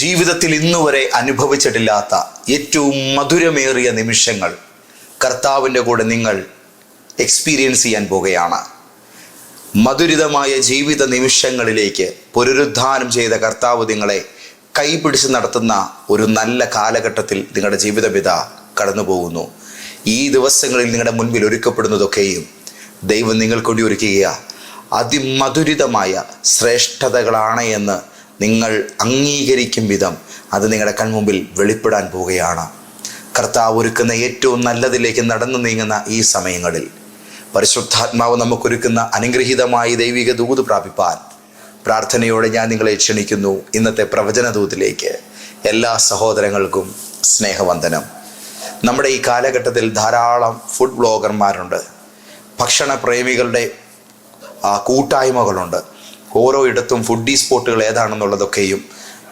ജീവിതത്തിൽ ഇന്നുവരെ അനുഭവിച്ചിട്ടില്ലാത്ത ഏറ്റവും മധുരമേറിയ നിമിഷങ്ങൾ കർത്താവിന്റെ കൂടെ നിങ്ങൾ എക്സ്പീരിയൻസ് ചെയ്യാൻ പോകുകയാണ്. മധുരിതമായ ജീവിത നിമിഷങ്ങളിലേക്ക് പുനരുദ്ധാനം ചെയ്ത കർത്താവ് നിങ്ങളെ കൈപിടിച്ച് നടത്തുന്ന ഒരു നല്ല കാലഘട്ടത്തിൽ നിങ്ങളുടെ ജീവിതപിത കടന്നു പോകുന്നു ഈ ദിവസങ്ങളിൽ നിങ്ങളുടെ മുൻപിൽ ഒരുക്കപ്പെടുന്നതൊക്കെയും ദൈവം നിങ്ങൾക്ക് വേണ്ടി ഒരുക്കുക അതിമധുരിതമായ ശ്രേഷ്ഠതകളാണ് എന്ന് നിങ്ങൾ അംഗീകരിക്കും വിധം അത് നിങ്ങളുടെ കൺമുമ്പിൽ വെളിപ്പെടാൻ പോവുകയാണ്. കർത്താവ് ഒരുക്കുന്ന ഏറ്റവും നല്ലതിലേക്ക് നടന്നു നീങ്ങുന്ന ഈ സമയങ്ങളിൽ പരിശുദ്ധാത്മാവ് നമുക്കൊരുക്കുന്ന അനുഗ്രഹീതമായ ദൈവിക ദൂത് പ്രാപിപ്പാൻ. പ്രാർത്ഥനയോടെ ഞാൻ നിങ്ങളെ ക്ഷണിക്കുന്നു ഇന്നത്തെ പ്രവചന ദൂതിലേക്ക്. എല്ലാ സഹോദരങ്ങൾക്കും സ്നേഹവന്ദനം. നമ്മുടെ ഈ കാലഘട്ടത്തിൽ ധാരാളം ഫുഡ് ബ്ലോഗർമാരുണ്ട്. ഭക്ഷണ പ്രേമികളുടെ കൂട്ടായ്മകളുണ്ട്. ഓരോ ഇടത്തും ഫുഡി സ്പോട്ടുകൾ ഏതാണെന്നുള്ളതൊക്കെയും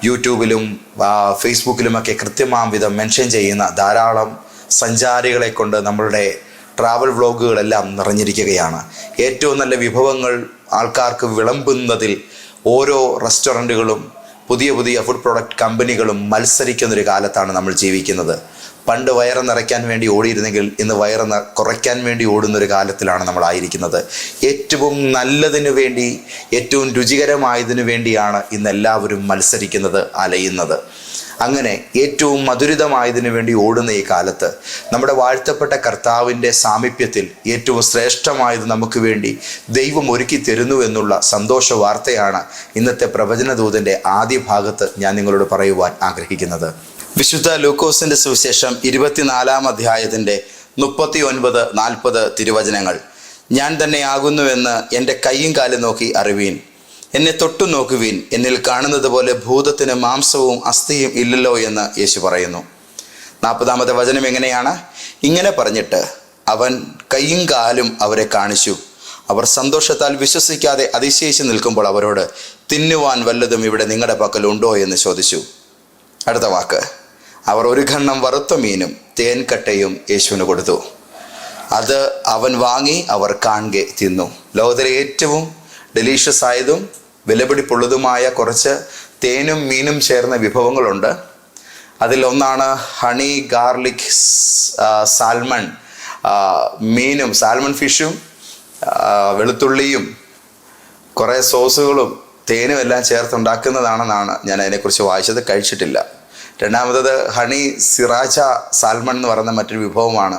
യൂട്യൂബിലും ഫേസ്ബുക്കിലും ഫേസ്ബുക്കിലുമൊക്കെ കൃത്യമാം വിധം മെൻഷൻ ചെയ്യുന്ന ധാരാളം സഞ്ചാരികളെ കൊണ്ട് നമ്മളുടെ ട്രാവൽ വ്ളോഗുകളെല്ലാം നിറഞ്ഞിരിക്കുകയാണ്. ഏറ്റവും നല്ല വിഭവങ്ങൾ ആൾക്കാർക്ക് വിളമ്പുന്നതിൽ ഓരോ റെസ്റ്റോറന്റുകളും പുതിയ പുതിയ ഫുഡ് പ്രൊഡക്റ്റ് കമ്പനികളും മത്സരിക്കുന്നൊരു കാലത്താണ് നമ്മൾ ജീവിക്കുന്നത്. പണ്ട് വയറ് നിറയ്ക്കാൻ വേണ്ടി ഓടിയിരുന്നെങ്കിൽ ഇന്ന് വയറ് കുറയ്ക്കാൻ വേണ്ടി ഓടുന്ന ഒരു കാലത്തിലാണ് നമ്മൾ ആയിരിക്കുന്നത് ഏറ്റവും നല്ലതിനു വേണ്ടി ഏറ്റവും രുചികരമായതിനു വേണ്ടിയാണ് ഇന്ന് എല്ലാവരും മത്സരിക്കുന്നത് അലയുന്നത്. അങ്ങനെ ഏറ്റവും മധുരിതമായതിനു വേണ്ടി ഓടുന്ന ഈ കാലത്ത് നമ്മുടെ വാഴ്ത്തപ്പെട്ട കർത്താവിന്റെ സാമീപ്യത്തിൽ ഏറ്റവും ശ്രേഷ്ഠമായത് നമുക്ക് വേണ്ടി ദൈവം ഒരുക്കി തരുന്നു എന്നുള്ള സന്തോഷ വാർത്തയാണ് ഇന്നത്തെ പ്രവചനദൂതന്റെ ആദ്യ ഭാഗത്ത് ഞാൻ നിങ്ങളോട് പറയുവാൻ ആഗ്രഹിക്കുന്നത്. വിശുദ്ധ ലൂക്കോസിന്റെ സുവിശേഷം ഇരുപത്തിനാലാം അധ്യായത്തിന്റെ മുപ്പത്തി ഒൻപത് നാൽപ്പത് തിരുവചനങ്ങൾ. ഞാൻ തന്നെ ആകുന്നുവെന്ന് എന്റെ കൈയും കാലും നോക്കി അറിവീൻ. എന്നെ തൊട്ടു നോക്കുവീൻ. എന്നിൽ കാണുന്നത് പോലെ ഭൂതത്തിന് മാംസവും അസ്ഥിയും ഇല്ലല്ലോ എന്ന് യേശു പറയുന്നു. നാൽപ്പതാമത്തെ വചനം എങ്ങനെയാണ്? ഇങ്ങനെ പറഞ്ഞിട്ട് അവൻ കൈയും കാലും അവരെ കാണിച്ചു. അവർ സന്തോഷത്താൽ വിശ്വസിക്കാതെ അതിശയിച്ച് നിൽക്കുമ്പോൾ അവരോട് തിന്നുവാൻ വല്ലതും ഇവിടെ നിങ്ങളുടെ പക്കൽ ഉണ്ടോ എന്ന് ചോദിച്ചു. അടുത്ത വാക്ക്. അവർ ഒരു ഖണ്ണം വറുത്ത മീനും തേൻകട്ടയും യേശുവിന് കൊടുത്തു. അത് അവൻ വാങ്ങി അവർ കാണെ തിന്നു. ലോകത്തിലെ ഏറ്റവും ഡെലീഷ്യസ് ആയതും വിലപിടിപ്പുള്ളതുമായ കുറച്ച് തേനും മീനും ചേർന്ന വിഭവങ്ങളുണ്ട്. അതിലൊന്നാണ് ഹണി ഗാർലിക് സാൽമൺ മീനും സാൽമൺ ഫിഷും വെളുത്തുള്ളിയും കുറേ സോസുകളും തേനും എല്ലാം ചേർത്തുണ്ടാക്കുന്നതാണെന്നാണ് ഞാൻ അതിനെക്കുറിച്ച് വായിച്ചത്. കഴിച്ചിട്ടില്ല. രണ്ടാമത്തത് ഹണി സിറാച്ച സാൽമൺ എന്ന് പറയുന്ന മറ്റൊരു വിഭവമാണ്.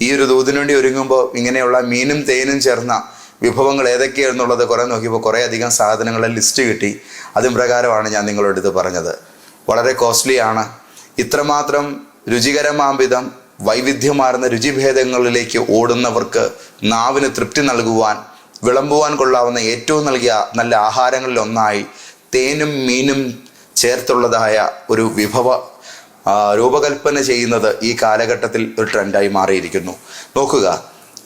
ഈ ഒരു ദൂതിനു വേണ്ടി ഒരുങ്ങുമ്പോൾ ഇങ്ങനെയുള്ള മീനും തേനും ചേർന്ന വിഭവങ്ങൾ ഏതൊക്കെയാണെന്നുള്ളത് കുറേ നോക്കിയപ്പോൾ കുറേ അധികം സാധനങ്ങളുടെ ലിസ്റ്റ് കിട്ടി. അതും പ്രകാരമാണ് ഞാൻ നിങ്ങളോട് ഇത് പറഞ്ഞത്. വളരെ കോസ്റ്റ്ലിയാണ് ഇത്രമാത്രം രുചികരമാം വിധം വൈവിധ്യമാർന്ന രുചിഭേദങ്ങളിലേക്ക് ഓടുന്നവർക്ക് നാവിന് തൃപ്തി നൽകുവാൻ വിളമ്പുവാൻ കൊള്ളാവുന്ന ഏറ്റവും നൽകിയ നല്ല ആഹാരങ്ങളിൽ ഒന്നായി തേനും മീനും ചേർത്തുള്ളതായ ഒരു വിഭവ രൂപകൽപ്പന ചെയ്യുന്നത് ഈ കാലഘട്ടത്തിൽ ഒരു ട്രെൻഡായി മാറിയിരിക്കുന്നു. നോക്കുക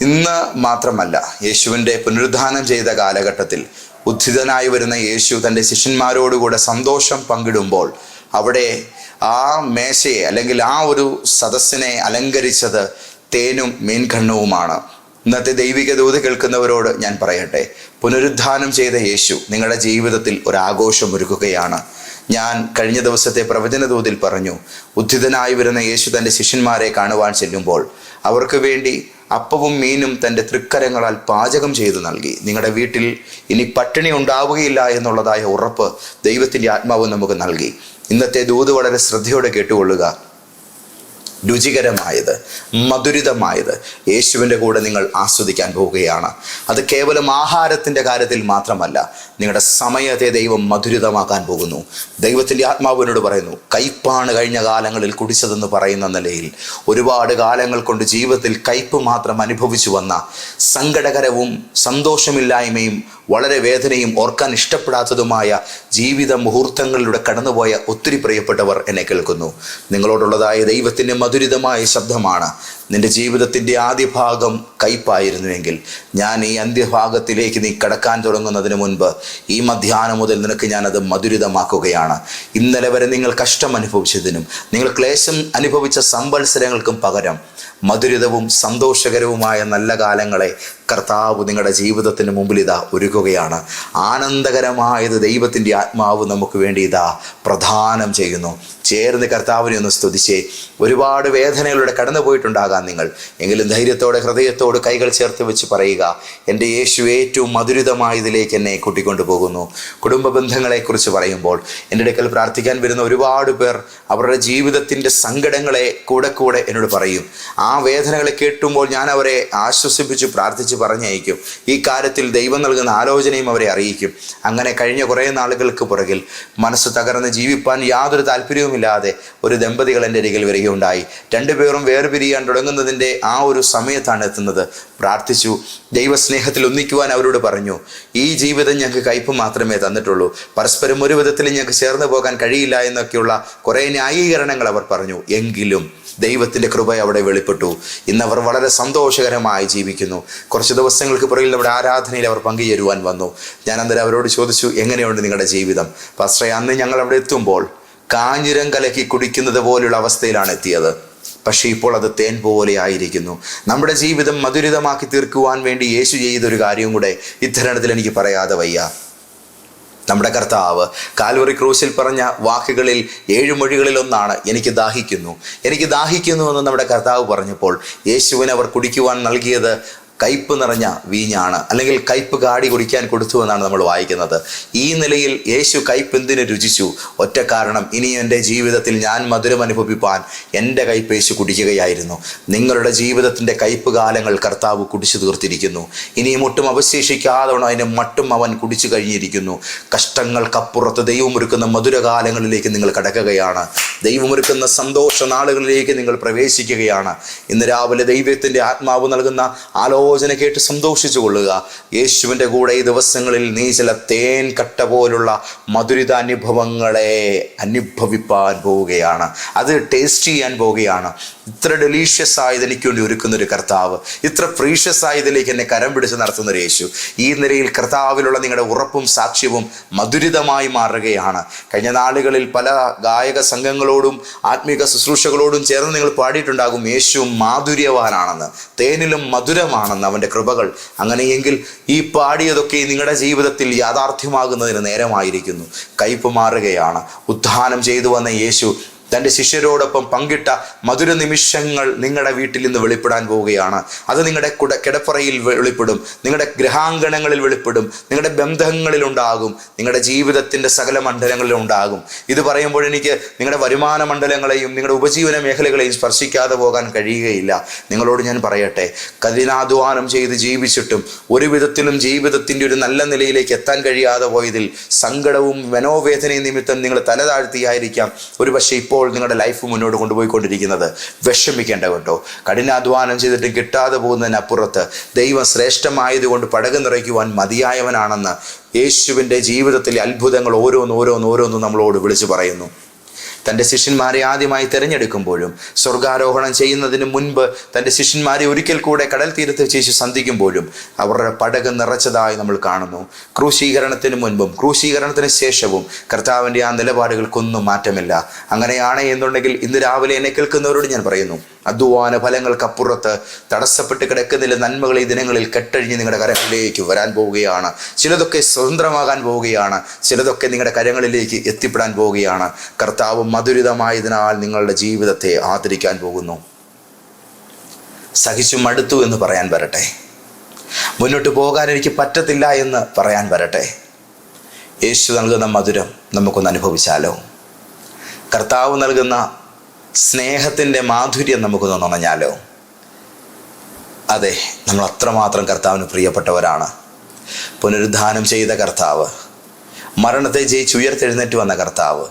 ഇന്ന് മാത്രമല്ല യേശുവിന്റെ പുനരുദ്ധാനം ചെയ്ത കാലഘട്ടത്തിൽ ഉദ്ധിതനായി വരുന്ന യേശു തന്റെ ശിഷ്യന്മാരോടുകൂടെ സന്തോഷം പങ്കിടുമ്പോൾ അവിടെ ആ മേശയെ അല്ലെങ്കിൽ ആ ഒരു സദസ്സിനെ അലങ്കരിച്ചത് തേനും മീൻകണ്ണവുമാണ്. ഇന്നത്തെ ദൈവിക ദൂത് കേൾക്കുന്നവരോട് ഞാൻ പറയട്ടെ പുനരുദ്ധാനം ചെയ്ത യേശു നിങ്ങളുടെ ജീവിതത്തിൽ ഒരു ആഘോഷം ഒരുക്കുകയാണ് ഞാൻ കഴിഞ്ഞ ദിവസത്തെ പ്രവചന തോതിൽ പറഞ്ഞു ഉദ്ധിതനായി വരുന്ന യേശു തന്റെ ശിഷ്യന്മാരെ കാണുവാൻ ചെല്ലുമ്പോൾ അവർക്ക് വേണ്ടി അപ്പവും മീനും തന്റെ തൃക്കരങ്ങളാൽ പാചകം ചെയ്തു നൽകി. നിങ്ങളുടെ വീട്ടിൽ ഇനി പട്ടിണി ഉണ്ടാവുകയില്ല എന്നുള്ളതായ ഉറപ്പ് ദൈവത്തിന്റെ ആത്മാവ് നമുക്ക് നൽകി. ഇന്നത്തെ ദൂത് വളരെ ശ്രദ്ധയോടെ കേട്ടുകൊള്ളുക. രുചികരമായത് മധുരിതമായത് യേശുവിന്റെ കൂടെ നിങ്ങൾ ആസ്വദിക്കാൻ പോവുകയാണ്. അത് കേവലം ആഹാരത്തിന്റെ കാര്യത്തിൽ മാത്രമല്ല നിങ്ങളുടെ സമയത്തെ ദൈവം മധുരിതമാക്കാൻ പോകുന്നു. ദൈവത്തിന്റെ ആത്മാവിനോട് പറയുന്നു കയ്പാണ് കഴിഞ്ഞ കാലങ്ങളിൽ കുടിച്ചതെന്ന് പറയുന്ന നിലയിൽ ഒരുപാട് കാലങ്ങൾ കൊണ്ട് ജീവിതത്തിൽ കയ്പ് മാത്രം അനുഭവിച്ചു വന്ന സങ്കടകരവും സന്തോഷമില്ലായ്മയും വളരെ വേദനയും ഓർക്കാൻ ഇഷ്ടപ്പെടാത്തതുമായ ജീവിത മുഹൂർത്തങ്ങളിലൂടെ കടന്നുപോയ ഒത്തിരി പ്രിയപ്പെട്ടവർ എന്നെ കേൾക്കുന്നു. നിങ്ങളോടുള്ളതായ ദൈവത്തിന്റെ മധുരിതമായ ശബ്ദമാണ്. നിന്റെ ജീവിതത്തിന്റെ ആദ്യ ഭാഗം കയ്പായിരുന്നുവെങ്കിൽ ഞാൻ ഈ അന്ത്യഭാഗത്തിലേക്ക് നീ കടക്കാൻ തുടങ്ങുന്നതിന് മുൻപ് ഈ മധ്യാഹ്നം മുതൽ നിനക്ക് ഞാനത് മധുരിതമാക്കുകയാണ്. ഇന്നലെ വരെ നിങ്ങൾ കഷ്ടം അനുഭവിച്ചതിനും നിങ്ങൾ ക്ലേശം അനുഭവിച്ച സംവത്സരങ്ങൾക്കും പകരം മധുരിതവും സന്തോഷകരവുമായ നല്ല കാലങ്ങളെ കർത്താവ് നിങ്ങളുടെ ജീവിതത്തിന് മുമ്പിൽ ഇതാ ഒരുക്കുകയാണ്. ആനന്ദകരമായത് ദൈവത്തിന്റെ ആത്മാവ് നമുക്ക് വേണ്ടി ഇതാ പ്രധാനം ചെയ്യുന്നു. ചേർന്ന് കർത്താവിനെ ഒന്ന് സ്തുതിച്ചേ. ഒരുപാട് വേദനകളുടെ കടന്നു പോയിട്ടുണ്ടാകാം നിങ്ങൾ. എങ്കിലും ധൈര്യത്തോടെ ഹൃദയത്തോട് കൈകൾ ചേർത്ത് വെച്ച് പറയുക എന്റെ യേശു ഏറ്റവും മധുരിതമായതിലേക്ക് എന്നെ കൂട്ടിക്കൊണ്ടു പോകുന്നു. കുടുംബ ബന്ധങ്ങളെക്കുറിച്ച് പറയുമ്പോൾ എന്റെ അടുക്കൽ പ്രാർത്ഥിക്കാൻ വരുന്ന ഒരുപാട് പേർ അവരുടെ ജീവിതത്തിന്റെ സങ്കടങ്ങളെ കൂടെ കൂടെ എന്നോട് പറയും. ആ വേദനകളെ കേട്ടുമ്പോൾ ഞാൻ അവരെ ആശ്വസിപ്പിച്ച് പ്രാർത്ഥിച്ച് പറഞ്ഞയക്കും. ഈ കാര്യത്തിൽ ദൈവം നൽകുന്ന ആലോചനയും അവരെ അറിയിക്കും. അങ്ങനെ കഴിഞ്ഞ കുറേ നാളുകൾക്ക് പുറകിൽ മനസ്സ് തകർന്ന് ജീവിപ്പാൻ യാതൊരു താല്പര്യവുമില്ലാതെ ഒരു ദമ്പതികൾ എന്റെ അരികിൽ വരികയുണ്ടായി. രണ്ടുപേരും വേർപിരിയാൻ തുടങ്ങുന്നതിന്റെ ആ ഒരു സമയത്താണ് എത്തുന്നത്. പ്രാർത്ഥിച്ചു. ദൈവസ്നേഹത്തിൽ ഒന്നിക്കുവാൻ അവരോട് പറഞ്ഞു. ഈ ജീവിതം ഞങ്ങൾക്ക് കയ്പ് മാത്രമേ തന്നിട്ടുള്ളൂ. പരസ്പരം ഒരു വിധത്തിലും ഞങ്ങൾക്ക് ചേർന്ന് പോകാൻ കഴിയില്ല എന്നൊക്കെയുള്ള കുറേ ന്യായീകരണങ്ങൾ അവർ പറഞ്ഞു. എങ്കിലും ദൈവത്തിന്റെ കൃപ അവിടെ വെളിപ്പെട്ടു. ഇന്ന് അവർ വളരെ സന്തോഷകരമായി ജീവിക്കുന്നു. കുറച്ച് ദിവസങ്ങൾക്ക് പുറകിൽ അവിടെ ആരാധനയിൽ അവർ പങ്കുചേരുവാൻ വന്നു. ഞാൻ അന്നേരം അവരോട് ചോദിച്ചു എങ്ങനെയുണ്ട് നിങ്ങളുടെ ജീവിതം? പക്ഷേ അന്ന് ഞങ്ങൾ അവിടെ എത്തുമ്പോൾ കാഞ്ഞിരം കലക്കി കുടിക്കുന്നത് പോലുള്ള അവസ്ഥയിലാണ് എത്തിയത്. പക്ഷേ ഇപ്പോൾ അത് തേൻ പോലെ ആയിരിക്കുന്നു. നമ്മുടെ ജീവിതം മധുരിതമാക്കി തീർക്കുവാൻ വേണ്ടി യേശു ചെയ്തൊരു കാര്യം കൂടെ ഇത്തരണത്തിൽ എനിക്ക് പറയാതെ വയ്യ. നമ്മുടെ കർത്താവ് കാൽവറി ക്രൂസിൽ പറഞ്ഞ വാക്കുകളിൽ ഏഴ് മൊഴികളിലൊന്നാണ് എനിക്ക് ദാഹിക്കുന്നു. എനിക്ക് ദാഹിക്കുന്നു എന്ന് നമ്മുടെ കർത്താവ് പറഞ്ഞപ്പോൾ യേശുവിന് അവർ കുടിക്കുവാൻ നൽകിയത് കയ്പ് നിറഞ്ഞ വീഞ്ഞാണ്. അല്ലെങ്കിൽ കയ്പ് കാടി കുടിക്കാൻ കൊടുത്തു എന്നാണ് നമ്മൾ വായിക്കുന്നത്. ഈ നിലയിൽ യേശു കയ്പ് എന്തിന് രുചിച്ചു? ഒറ്റ കാരണം ഇനി എന്റെ ജീവിതത്തിൽ ഞാൻ മധുരം അനുഭവിപ്പാൻ എന്റെ കയ്പ് യേശു കുടിക്കുകയായിരുന്നു. നിങ്ങളുടെ ജീവിതത്തിന്റെ കയ്പ് കാലങ്ങൾ കർത്താവ് കുടിച്ചു തീർത്തിരിക്കുന്നു. ഇനിയും ഒട്ടും അവശേഷിക്കാതെ അതിനെ മട്ടും അവൻ കുടിച്ചു കഴിഞ്ഞിരിക്കുന്നു. കഷ്ടങ്ങൾക്കപ്പുറത്ത് ദൈവമൊരുക്കുന്ന മധുരകാലങ്ങളിലേക്ക് നിങ്ങൾ കടക്കുകയാണ്. ദൈവമൊരുക്കുന്ന സന്തോഷ നാളുകളിലേക്ക് നിങ്ങൾ പ്രവേശിക്കുകയാണ്. ഇന്ന് രാവിലെ ദൈവത്തിന്റെ ആത്മാവ് നൽകുന്ന ആലോചന കേട്ട് സന്തോഷിച്ചു കൊള്ളുക യേശുവിന്റെ കൂടെ ഈ ദിവസങ്ങളിൽ നീ ചില തേൻ കട്ട പോലുള്ള മധുരിത അനുഭവങ്ങളെ അനുഭവിപ്പാൻ പോവുകയാണ്. അത് ടേസ്റ്റ് ചെയ്യാൻ പോവുകയാണ്. ഇത്ര ഡെലീഷ്യസ് ആയത് എനിക്ക് വേണ്ടി ഒരുക്കുന്ന ഒരു കർത്താവ്. ഇത്ര പ്രീഷ്യസ് ആയതിലേക്ക് എന്നെ കരം പിടിച്ച് നടത്തുന്ന ഒരു യേശു. ഈ നിലയിൽ കർത്താവിലുള്ള നിങ്ങളുടെ ഉറപ്പും സാക്ഷ്യവും മധുരിതമായി മാറുകയാണ്. കഴിഞ്ഞ നാളുകളിൽ പല ഗായക സംഘങ്ങളോടും ആത്മീക ശുശ്രൂഷകളോടും ചേർന്ന് നിങ്ങൾ പാടിയിട്ടുണ്ടാകും യേശു മാധുര്യവാനാണെന്ന്. തേനിലും മധുരമാണെന്ന് അവന്റെ കൃപകൾ. അങ്ങനെയെങ്കിൽ ഈ പാടിയതൊക്കെ നിങ്ങളുടെ ജീവിതത്തിൽ യാഥാർത്ഥ്യമാകുന്നതിന് നേരമായിരിക്കുന്നു. കയ്പ് മാറുകയാണ്. ഉത്ഥാനം ചെയ്തു വന്ന യേശു തന്റെ ശിഷ്യരോടൊപ്പം പങ്കിട്ട മധുര നിമിഷങ്ങൾ നിങ്ങളുടെ വീട്ടിൽ നിന്ന് വെളിപ്പെടാൻ പോവുകയാണ്. അത് നിങ്ങളുടെ കുട കിടപ്പറയിൽ വെളിപ്പെടും. നിങ്ങളുടെ ഗ്രഹാങ്കണങ്ങളിൽ വെളിപ്പെടും. നിങ്ങളുടെ ബന്ധങ്ങളിൽ ഉണ്ടാകും. നിങ്ങളുടെ ജീവിതത്തിന്റെ സകല മണ്ഡലങ്ങളിലും ഉണ്ടാകും. ഇത് പറയുമ്പോൾ എനിക്ക് നിങ്ങളുടെ വരുമാന മണ്ഡലങ്ങളെയും നിങ്ങളുടെ ഉപജീവന മേഖലകളെയും സ്പർശിക്കാതെ പോകാൻ കഴിയുകയില്ല. നിങ്ങളോട് ഞാൻ പറയട്ടെ കഠിനാധ്വാനം ചെയ്ത് ജീവിച്ചിട്ടും ഒരു വിധത്തിലും ജീവിതത്തിന്റെ ഒരു നല്ല നിലയിലേക്ക് എത്താൻ കഴിയാതെ പോയതിൽ സങ്കടവും മനോവേദനയും നിമിത്തം നിങ്ങൾ തല താഴ്ത്തിയായിരിക്കാം ഒരു പക്ഷേ ഇപ്പോൾ നിങ്ങളുടെ ലൈഫ് മുന്നോട്ട് കൊണ്ടുപോയിക്കൊണ്ടിരിക്കുന്നത് വിഷമിക്കേണ്ട കേട്ടോ. കഠിനാധ്വാനം ചെയ്തിട്ട് കിട്ടാതെ പോകുന്നതിനപ്പുറത്ത് ദൈവം ശ്രേഷ്ഠമായതുകൊണ്ട് പടകു നിറയ്ക്കുവാൻ മതിയായവനാണെന്ന് യേശുവിന്റെ ജീവിതത്തിലെ അത്ഭുതങ്ങൾ ഓരോന്ന് ഓരോന്ന് ഓരോന്ന് നമ്മളോട് വിളിച്ചു പറയുന്നു. തന്റെ ശിഷ്യന്മാരെ ആദ്യമായി തിരഞ്ഞെടുക്കുമ്പോഴും സ്വർഗാരോഹണം ചെയ്യുന്നതിന് മുൻപ് തന്റെ ശിഷ്യന്മാരെ ഒരിക്കൽ കൂടെ കടൽ തീരത്ത് ചേച്ചി സന്ധിക്കുമ്പോഴും അവരുടെ പടക് നിറച്ചതായി നമ്മൾ കാണുന്നു. ക്രൂശീകരണത്തിന് മുൻപും ക്രൂശീകരണത്തിന് ശേഷവും കർത്താവിന്റെ ആ നിലപാടുകൾക്കൊന്നും മാറ്റമില്ല. അങ്ങനെയാണ് എന്നുണ്ടെങ്കിൽ ഇന്ന് രാവിലെ എന്നെ കേൾക്കുന്നവരോട് ഞാൻ പറയുന്നു അധ്വാന ഫലങ്ങൾക്കപ്പുറത്ത് തടസ്സപ്പെട്ട് കിടക്കുന്നില്ല. നന്മകൾ ഈ ദിനങ്ങളിൽ കെട്ടഴിഞ്ഞ് നിങ്ങളുടെ കരങ്ങളിലേക്ക് വരാൻ പോവുകയാണ്. ചിലതൊക്കെ സ്വതന്ത്രമാകാൻ പോവുകയാണ്. ചിലതൊക്കെ നിങ്ങളുടെ കരങ്ങളിലേക്ക് എത്തിപ്പെടാൻ പോവുകയാണ്. കർത്താവ് മധുരിതമായതിനാൽ നിങ്ങളുടെ ജീവിതത്തെ ആദരിക്കാൻ പോകുന്നു. സഹിച്ചു മടുത്തു എന്ന് പറയാൻ വരട്ടെ. മുന്നോട്ട് പോകാൻ എനിക്ക് പറ്റത്തില്ല എന്ന് പറയാൻ വരട്ടെ. യേശു നൽകുന്ന മധുരം നമുക്കൊന്ന് അനുഭവിച്ചാലോ? കർത്താവ് നൽകുന്ന സ്നേഹത്തിന്റെ മാധുര്യം നമുക്കൊന്ന് നുണഞ്ഞാലോ അതെ നമ്മൾ അത്രമാത്രം കർത്താവിന് പ്രിയപ്പെട്ടവരാണ്. പുനരുദ്ധാനം ചെയ്ത കർത്താവ് മരണത്തെ ജയിച്ച് ഉയർത്തെഴുന്നേറ്റ് വന്ന കർത്താവ്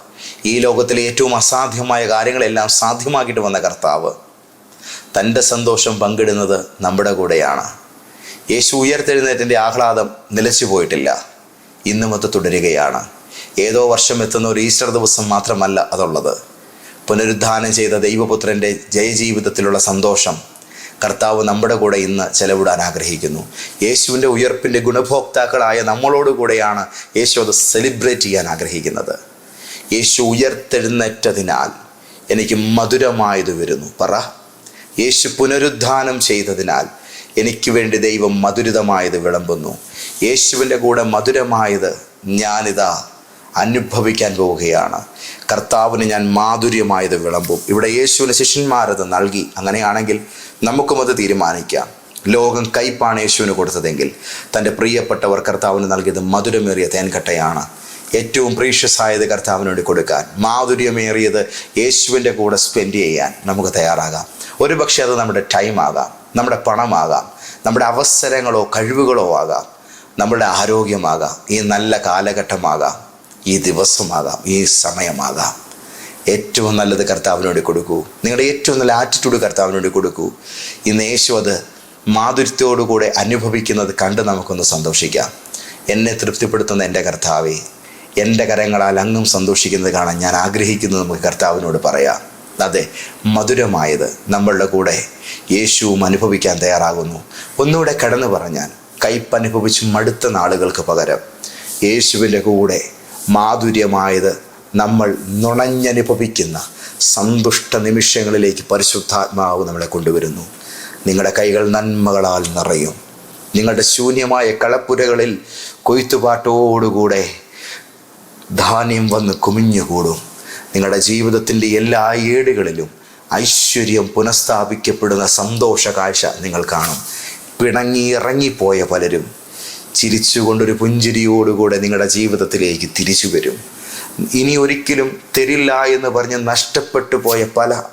ഈ ലോകത്തിലെ ഏറ്റവും അസാധ്യമായ കാര്യങ്ങളെല്ലാം സാധ്യമാക്കിയിട്ട് വന്ന കർത്താവ് തന്റെ സന്തോഷം പങ്കിടുന്നത് നമ്മുടെ കൂടെയാണ്. യേശു ഉയർത്തെഴുന്നേറ്റിന്റെ ആഹ്ലാദം നിലച്ചു പോയിട്ടില്ല. ഇന്നും അത് തുടരുകയാണ്. ഏതോ വർഷം എത്തുന്ന ഒരു ഈസ്റ്റർ ദിവസം മാത്രമല്ല അതുള്ളത്. പുനരുദ്ധാനം ചെയ്ത ദൈവപുത്രന്റെ ജയജീവിതത്തിലുള്ള സന്തോഷം കർത്താവ് നമ്മുടെ കൂടെ ഇന്ന് ചെലവിടാൻ ആഗ്രഹിക്കുന്നു. യേശുവിന്റെ ഉയർപ്പിന്റെ ഗുണഭോക്താക്കളായ നമ്മളോട് കൂടെയാണ് യേശു അത് സെലിബ്രേറ്റ് ചെയ്യാൻ ആഗ്രഹിക്കുന്നത്. യേശു ഉയർത്തെഴുന്നേറ്റതിനാൽ എനിക്ക് മധുരമായത് വരുന്നു. പറ. യേശു പുനരുദ്ധാനം ചെയ്തതിനാൽ എനിക്ക് വേണ്ടി ദൈവം മധുരിതമായത് വിളമ്പുന്നു. യേശുവിന്റെ കൂടെ മധുരമായത് ഞാനിതാ അനുഭവിക്കാൻ പോവുകയാണ്. കർത്താവിന് ഞാൻ മാധുര്യമായത് വിളമ്പും. ഇവിടെ യേശുവിന് ശിഷ്യന്മാരത് നൽകി. അങ്ങനെയാണെങ്കിൽ നമുക്കും അത് തീരുമാനിക്കാം. ലോകം കൈപ്പാണ് യേശുവിന് കൊടുത്തതെങ്കിൽ. തന്റെ പ്രിയപ്പെട്ടവർ കർത്താവിന് നൽകിയത് മധുരമേറിയ തേൻകട്ടയാണ്. ഏറ്റവും പ്രീഷ്യസായത് കർത്താവിന് വേണ്ടി കൊടുക്കാൻ. മാധുര്യമേറിയത് യേശുവിന്റെ കൂടെ സ്പെൻഡ് ചെയ്യാൻ നമുക്ക് തയ്യാറാകാം. ഒരു പക്ഷേ അത് നമ്മുടെ ടൈം ആകാം. നമ്മുടെ പണമാകാം. നമ്മുടെ അവസരങ്ങളോ കഴിവുകളോ ആകാം. നമ്മുടെ ആരോഗ്യമാകാം. ഈ നല്ല കാലഘട്ടമാകാം. ഈ ദിവസമാകാം ഈ സമയമാകാം. ഏറ്റവും നല്ലത് കർത്താവിനോട് കൊടുക്കൂ. നിങ്ങളുടെ ഏറ്റവും നല്ല ആറ്റിറ്റ്യൂഡ് കർത്താവിനോട് കൊടുക്കൂ. ഇന്ന് യേശു അത് മാധുര്യത്തോടുകൂടെ അനുഭവിക്കുന്നത് കണ്ട് നമുക്കൊന്ന് സന്തോഷിക്കാം. എന്നെ തൃപ്തിപ്പെടുത്തുന്ന എന്റെ കർത്താവേ എന്റെ കരങ്ങളാൽ അങ്ങും സന്തോഷിക്കുന്നത് കാണാൻ ഞാൻ ആഗ്രഹിക്കുന്നത് നമുക്ക് കർത്താവിനോട് പറയാം. അതെ മധുരമായത് നമ്മളുടെ കൂടെ യേശുവും അനുഭവിക്കാൻ തയ്യാറാകുന്നു. ഒന്നുകൂടെ കടന്നു പറഞ്ഞാൽ കയ്പനുഭവിച്ച് മടുത്ത നാളുകൾക്ക് പകരം യേശുവിന്റെ കൂടെ മാധുര്യമായത് നമ്മൾ നുണഞ്ഞനുഭവിക്കുന്ന സന്തുഷ്ട നിമിഷങ്ങളിലേക്ക് പരിശുദ്ധാത്മാവ് നമ്മളെ കൊണ്ടുവരുന്നു. നിങ്ങളുടെ കൈകൾ നന്മകളാൽ നിറയും. നിങ്ങളുടെ ശൂന്യമായ കളപ്പുരകളിൽ കൊയ്ത്തുപാട്ടോടുകൂടെ ധാന്യം വന്ന് കുമിഞ്ഞുകൂടും. നിങ്ങളുടെ ജീവിതത്തിന്റെ എല്ലാ ഏടുകളിലും ഐശ്വര്യം പുനഃസ്ഥാപിക്കപ്പെടുന്ന സന്തോഷ കാഴ്ച നിങ്ങൾ കാണും. പിണങ്ങി ഇറങ്ങിപ്പോയ പലരും ചിരിച്ചുകൊണ്ടൊരു പുഞ്ചിരിയോടുകൂടെ നിങ്ങളുടെ ജീവിതത്തിലേക്ക് തിരിച്ചു വരും. ഇനി ഒരിക്കലും തരില്ല എന്ന് പറഞ്ഞ് നഷ്ടപ്പെട്ടു പോയ പല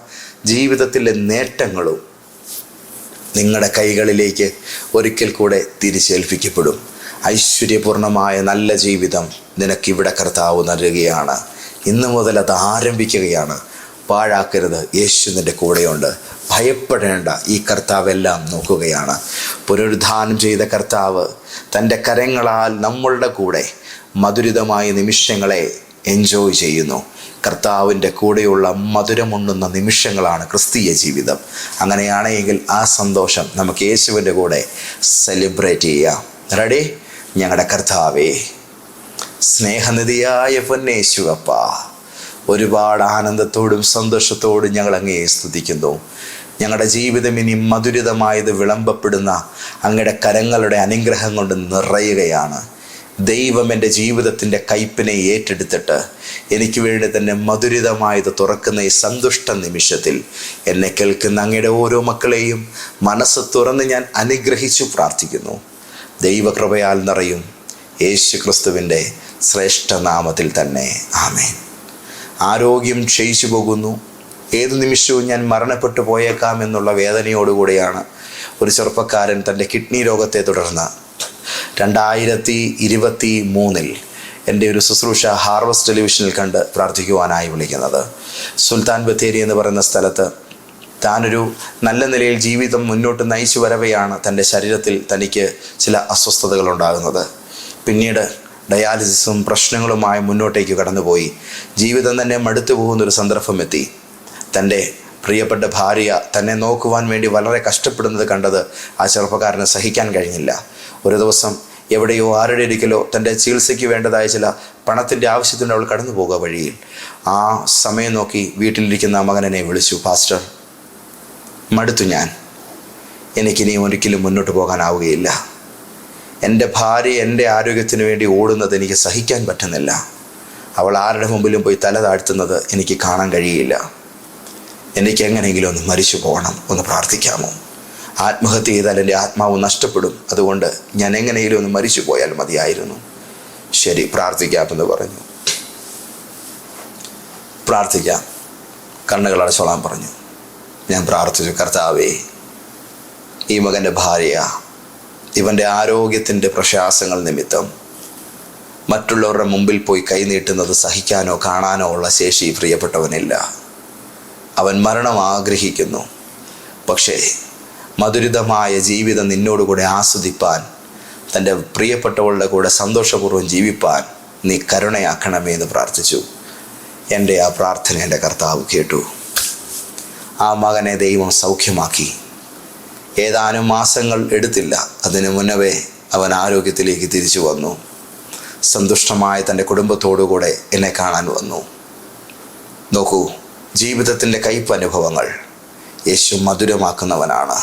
ജീവിതത്തിലെ നേട്ടങ്ങളും നിങ്ങളുടെ കൈകളിലേക്ക് ഒരിക്കൽ കൂടെ തിരിച്ചേൽപ്പിക്കപ്പെടും. ഐശ്വര്യപൂർണമായ നല്ല ജീവിതം നിനക്കിവിടെ കർത്താവ് നൽകുകയാണ്. ഇന്നു മുതൽ അത് ആരംഭിക്കുകയാണ്. പാഴാക്കരുത്. യേശു നിന്റെ കൂടെയുണ്ട്. ഭയപ്പെടേണ്ട. ഈ കർത്താവ് എല്ലാം നോക്കുകയാണ്. പുനരുദ്ധാനം ചെയ്ത കർത്താവ് തന്റെ കരങ്ങളാൽ നമ്മളുടെ കൂടെ മധുരിതമായ നിമിഷങ്ങളെ എൻജോയ് ചെയ്യുന്നു. കർത്താവിന്റെ കൂടെയുള്ള മധുരമുണ്ണുന്ന നിമിഷങ്ങളാണ് ക്രിസ്തീയ ജീവിതം. അങ്ങനെയാണെങ്കിൽ ആ സന്തോഷം നമുക്ക് യേശുവിന്റെ കൂടെ സെലിബ്രേറ്റ് ചെയ്യാം. റെഡി ഞങ്ങളുടെ കർത്താവേ സ്നേഹനിധിയായ പൊന്നേശുവപ്പ ഒരുപാട് ആനന്ദത്തോടും സന്തോഷത്തോടും ഞങ്ങൾ അങ്ങേ സ്തുതിക്കുന്നു. ഞങ്ങളുടെ ജീവിതം ഇനി മധുരിതമായത് വിളമ്പപ്പെടുന്ന അങ്ങയുടെ കരങ്ങളുടെ അനുഗ്രഹം കൊണ്ട് നിറയുകയാണ്. ദൈവം എന്റെ ജീവിതത്തിന്റെ കയ്പിനെ ഏറ്റെടുത്തിട്ട് എനിക്ക് വേണ്ടി തന്നെ മധുരിതമായത് തുറക്കുന്ന ഈ സന്തുഷ്ട നിമിഷത്തിൽ എന്നെ കേൾക്കുന്ന അങ്ങയുടെ ഓരോ മക്കളെയും മനസ്സ് തുറന്ന് ഞാൻ അനുഗ്രഹിച്ചു പ്രാർത്ഥിക്കുന്നു. ദൈവകൃപയാൽ നിറയും യേശു ക്രിസ്തുവിന്റെ ശ്രേഷ്ഠനാമത്തിൽ തന്നെ. ആമേൻ. ആരോഗ്യം ക്ഷയിച്ചു പോകുന്നു. ഏതു നിമിഷവും ഞാൻ മരണപ്പെട്ടു പോയേക്കാം എന്നുള്ള വേദനയോടുകൂടിയാണ് ഒരു ചെറുപ്പക്കാരൻ തന്റെ കിഡ്നി രോഗത്തെ തുടർന്ന്. രണ്ടായിരത്തി ഇരുപത്തി മൂന്നിൽ എന്റെ ഒരു ശുശ്രൂഷ ഹാർവസ്റ്റ് ടെലിവിഷനിൽ കണ്ട് പ്രാർത്ഥിക്കുവാനായി വിളിക്കുന്നത്. സുൽത്താൻ ബത്തേരി എന്ന് പറയുന്ന സ്ഥലത്ത് താനൊരു നല്ല നിലയിൽ ജീവിതം മുന്നോട്ട് നയിച്ചു വരവെയാണ് തന്റെ ശരീരത്തിൽ തനിക്ക് ചില അസ്വസ്ഥതകൾ ഉണ്ടാകുന്നത് പിന്നീട് ഡയാലിസിസും പ്രശ്നങ്ങളുമായി മുന്നോട്ടേക്ക് കടന്നുപോയി. ജീവിതം തന്നെ മടുത്തു പോകുന്നൊരു സന്ദർഭം എത്തി. തന്റെ പ്രിയപ്പെട്ട ഭാര്യ തന്നെ നോക്കുവാൻ വേണ്ടി വളരെ കഷ്ടപ്പെടുന്നത് കണ്ടത് ആ ചെറുപ്പക്കാരന് സഹിക്കാൻ കഴിഞ്ഞില്ല. ഒരു ദിവസം എവിടെയോ ആരുടെ ഇരിക്കലോ തന്റെ ചികിത്സയ്ക്ക് വേണ്ടതായ ചില പണത്തിന്റെ ആവശ്യത്തിന് അവൾ കടന്നു പോകുക വഴിയിൽ. ആ സമയം നോക്കി വീട്ടിലിരിക്കുന്ന മകനെ വിളിച്ചു പാസ്റ്റർ മടുത്തു ഞാൻ. എനിക്കിനി ഒരിക്കലും മുന്നോട്ട് പോകാനാവുകയില്ല. എന്റെ ഭാര്യ എന്റെ ആരോഗ്യത്തിന് വേണ്ടി ഓടുന്നത് എനിക്ക് സഹിക്കാൻ പറ്റുന്നില്ല. അവൾ ആരുടെ മുമ്പിലും പോയി തല താഴ്ത്തുന്നത് എനിക്ക് കാണാൻ കഴിയില്ല. എനിക്ക് എങ്ങനെയെങ്കിലും ഒന്ന് മരിച്ചു പോകണം ഒന്ന് പ്രാർത്ഥിക്കാമോ? ആത്മഹത്യ ചെയ്താൽ എന്റെ ആത്മാവ് നഷ്ടപ്പെടും. അതുകൊണ്ട് ഞാൻ എങ്ങനെയെങ്കിലും ഒന്ന് മരിച്ചു പോയാൽ മതിയായിരുന്നു. ശരി പ്രാർത്ഥിക്കാമെന്ന് പറഞ്ഞു. പ്രാർത്ഥിക്കാം. കണ്ണുകൾ അടച്ചോളാൻ പറഞ്ഞു. ഞാൻ പ്രാർത്ഥിച്ചു കർത്താവേ ഈ മകന്റെ ഭാര്യ ഇവന്റെ ആരോഗ്യത്തിന്റെ പ്രശാസങ്ങൾ നിമിത്തം മറ്റുള്ളവരുടെ മുമ്പിൽ പോയി കൈനീട്ടുന്നത് സഹിക്കാനോ കാണാനോ ഉള്ള ശേഷി പ്രിയപ്പെട്ടവനില്ല. അവൻ മരണം ആഗ്രഹിക്കുന്നു. പക്ഷേ മധുരിതമായ ജീവിതം നിന്നോടുകൂടെ ആസ്വദിപ്പാൻ തന്റെ പ്രിയപ്പെട്ടവളുടെ കൂടെ സന്തോഷപൂർവം ജീവിപ്പാൻ നീ കരുണയാക്കണമേ എന്ന് പ്രാർത്ഥിച്ചു. എന്റെ ആ പ്രാർത്ഥന എന്റെ കർത്താവ് കേട്ടു. ആ മകനെ ദൈവം സൗഖ്യമാക്കി. ഏതാനും മാസങ്ങൾ എടുത്തില്ല. അതിനു മുന്നവേ അവൻ ആരോഗ്യത്തിലേക്ക് തിരിച്ചു വന്നു. സന്തുഷ്ടമായ തന്റെ കുടുംബത്തോടുകൂടെ എന്നെ കാണാൻ വന്നു. നോക്കൂ ജീവിതത്തിന്റെ കയ്പ് അനുഭവങ്ങൾ യേശു മധുരമാക്കുന്നവനാണ്.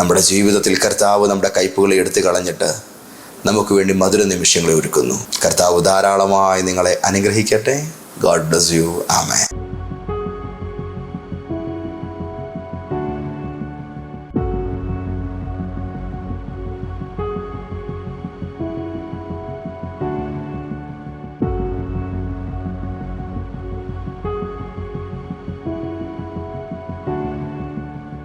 നമ്മുടെ ജീവിതത്തിൽ കർത്താവ് നമ്മുടെ കയ്പുകളെ എടുത്തു കളഞ്ഞിട്ട് നമുക്ക് വേണ്ടി മധുര നിമിഷങ്ങളെ ഒരുക്കുന്നു. കർത്താവ് ധാരാളമായി നിങ്ങളെ അനുഗ്രഹിക്കട്ടെ. ഗോഡ് ബ്ലസ് യു ആമേ